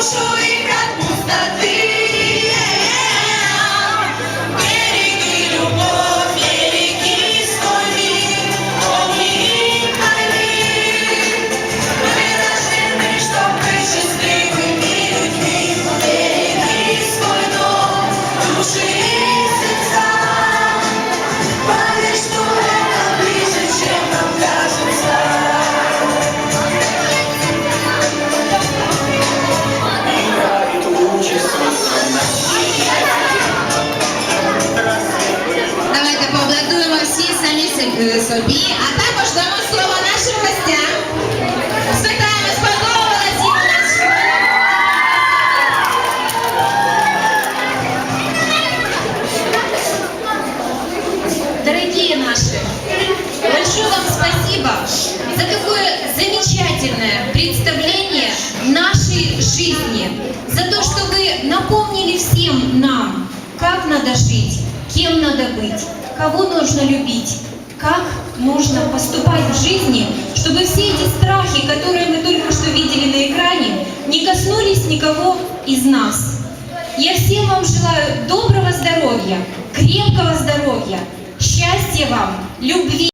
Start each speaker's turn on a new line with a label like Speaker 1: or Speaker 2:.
Speaker 1: Usually
Speaker 2: собі, а також дамо слово нашим гостям.
Speaker 1: Спитаємо, сподобалось їм Дорогие наши, большое вам спасибо за такое замечательное представление нашей жизни, за то, что вы напомнили всем нам, как надо жить, кем надо быть, кого нужно любить, как нужно поступать в жизни, чтобы все эти страхи, которые мы только что видели на экране, не коснулись никого из нас. Я всем вам желаю доброго здоровья, крепкого здоровья, счастья вам, любви,